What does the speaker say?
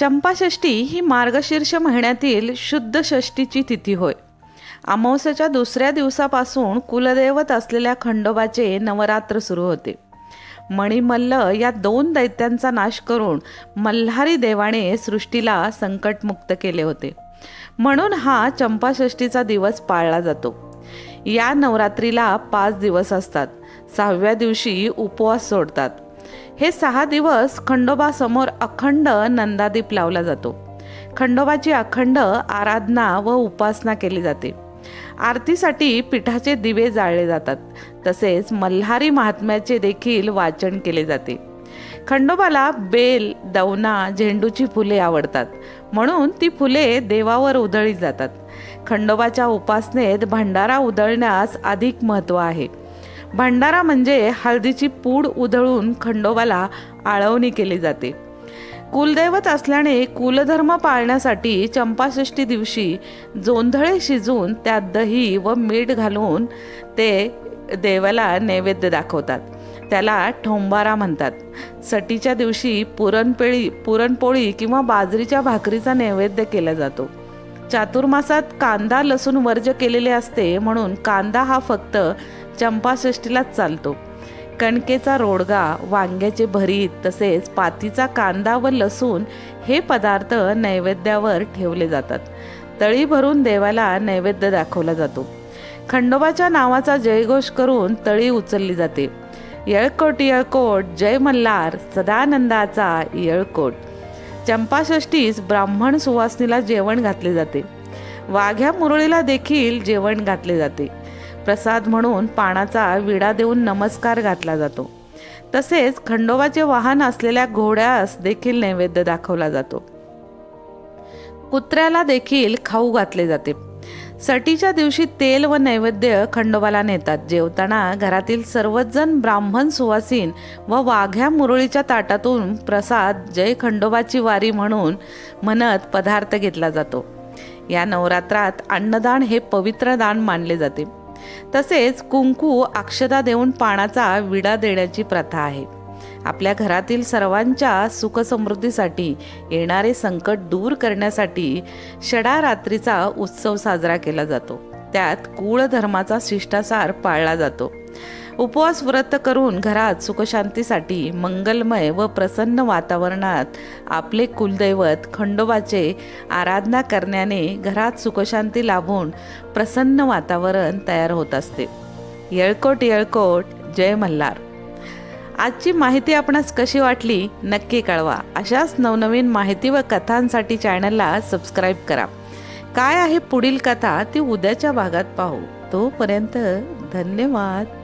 चंपाषष्ठी ही मार्गशीर्ष महिन्यातील शुद्ध षष्टीची तिथी होय. अमावस्याच्या दुसऱ्या दिवसापासून कुलदैवत असलेल्या खंडोबाचे नवरात्र सुरू होते. मणिमल्ल या दोन दैत्यांचा नाश करून मल्हारी देवाने सृष्टीला संकटमुक्त केले होते. म्हणून हा चंपाषष्ठीचा दिवस पाळला जातो. या नवरात्रीला पाच दिवस असतात. सहाव्या दिवशी उपवास सोडतात. हे सहा दिवस खंडोबासमोर अखंड नंदादीप लावला जातो. खंडोबाची अखंड आराधना व उपासना केली जाते. आरतीसाठी पिठाचे दिवे जाळले जातात तसेच मल्हारी महात्म्याचे देखील वाचन केले जाते. खंडोबाला बेल दवना झेंडूची फुले आवडतात म्हणून ती फुले देवावर उधळली जातात. खंडोबाच्या उपासनेत भंडारा उधळण्यास अधिक महत्त्व आहे. भंडारा म्हणजे हळदीची पूड उधळून खंडोबाला आळवणी केली जाते. कुलदैवत असल्याने कुलधर्म पाळण्यासाठी चंपाषष्ठी दिवशी जोंधळे शिजून त्यात दही व मीठ घालून ते देवाला नैवेद्य दाखवतात. त्याला ठोंबारा म्हणतात. सटीच्या दिवशी पुरणपोळी पुरणपोळी किंवा बाजरीच्या भाकरीचा नैवेद्य केला जातो. चातुर्मासात कांदा लसूण वर्ज केलेले असते म्हणून कांदा हा फक्त चंपाषष्ठीलाच चालतो. कणकेचा रोडगा वांग्याचे भरीत तसेच पातीचा कांदा व लसूण हे पदार्थ नैवेद्यावर ठेवले जातात. तळी भरून देवाला नैवेद्य दाखवला जातो. खंडोबाच्या नावाचा जयघोष करून तळी उचलली जाते. येळकोट येळकोट जय मल्हार सदानंदाचा येळकोट. चंपाषष्टीस ब्राह्मण सुवासनीला जेवण घातले जाते. वाघ्या मुरळीला देखील जेवण घातले जाते. प्रसाद म्हणून पानाचा विडा देऊन नमस्कार घातला जातो. तसेच खंडोबाचे वाहन असलेल्या घोड्यास देखील नैवेद्य दाखवला जातो. कुत्र्याला देखील खाऊ घातले जाते. सटीच्या दिवशी तेल व नैवेद्य खंडोबाला नेतात. जेवताना घरातील सर्वच जण ब्राह्मण सुवासीन व वाघ्या मुरळीच्या ताटातून प्रसाद जय खंडोबाची वारी म्हणून म्हणत पदार्थ घेतला जातो. या नवरात्रात अन्नदान हे पवित्र दान मानले जाते. तसेच कुंकू अक्षदा देऊन पानाचा विडा देण्याची प्रथा आहे. आपल्या घरातील सर्वांच्या सुखसमृद्धीसाठी येणारे संकट दूर करण्यासाठी षडारात्रीचा उत्सव साजरा केला जातो. त्यात कुळ धर्माचा शिष्टाचार पाळला जातो. उपवास व्रत करून घरात सुखशांतीसाठी मंगलमय व प्रसन्न वातावरणात आपले कुलदैवत खंडोबाचे आराधना करण्याने घरात सुखशांती लाभून प्रसन्न वातावरण तयार होत असते. येळकोट येळकोट जय मल्हार. आजची माहिती आपणास कशी वाटली? नक्की कळवा. अशाच नवनवीन माहिती व कथांसाठी चॅनलला सबस्क्राईब करा. काय आहे पुढील कथा ती उद्याच्या भागात पाहू. तोपर्यंत धन्यवाद.